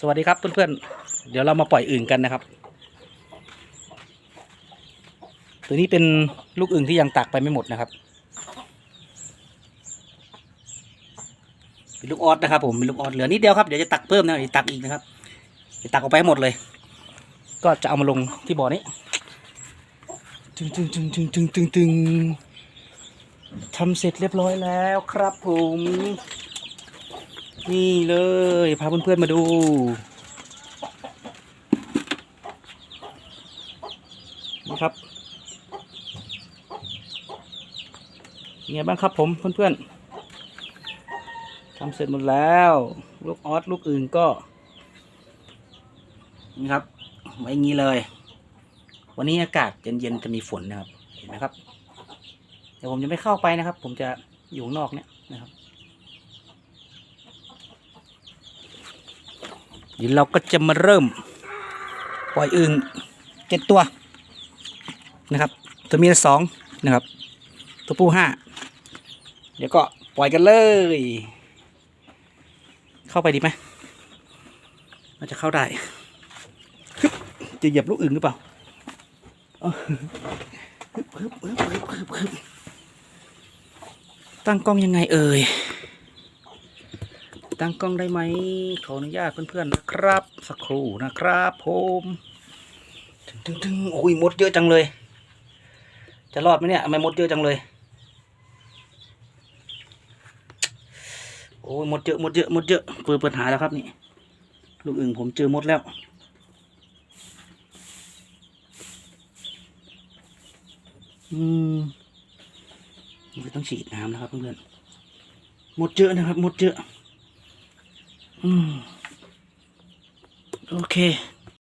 สวัสดีครับเพื่อนๆ เดี๋ยวเรามาปล่อยอึ่งกันนะครับ ตัวนี้เป็นลูกอึ่งที่ยังตักไปไม่หมดนะครับ เป็นลูกออสนะครับผม เป็นลูกออสเหลือนิดเดียวครับ เดี๋ยวจะตักเพิ่มนะเดี๋ยวตักอีกนะครับเดี๋ยวตักออกไปหมดเลย ก็จะเอามาลงที่บ่อนี้ตึงตึงตึงตึงตึงตึงตึงทำเสร็จเรียบร้อยแล้วครับผม นี่เลยพาเพื่อนๆมาดู นี่ครับเป็นไงบ้างครับผมเพื่อนๆทำเสร็จหมดแล้ว ลูกออสลูกอื่นก็ นี่ครับไว้งี้เลย วันนี้อากาศเย็นๆจะมีฝนนะครับ เห็นไหมครับเดี๋ยวผมจะไม่เข้าไปนะครับ ผมจะอยู่นอกเนี่ยนะครับ เดี๋ยวเราก็จะมาเริ่ม ปล่อยอึ่งเจ็ดตัวนะครับ ตัวเมียสองนะครับ ตัวผู้ห้าเดี๋ยวก็ปล่อยกันเลย เข้าไปดีไหมน่าจะเข้าได้ จะเหยียบลูกอึ่งหรือเปล่าตั้งกล้องยังไงเอ่ย ตั้งกล้องได้ไหมขออนุญาตเพื่อนๆนะครับ สักครู่นะครับผมถึงถึงโอ้ยมดเยอะจังเลย จะรอดไหมเนี่ยทำไมมดเยอะจังเลย โอ้ยมดเยอะมดเยอะมดเยอะเปิดปิดหาแล้วครับนี่ลูกอึ่งผมเจอมดแล้วอืมต้องฉีดน้ำนะครับเพื่อนๆมดเยอะนะครับมดเยอะ อืม โอเค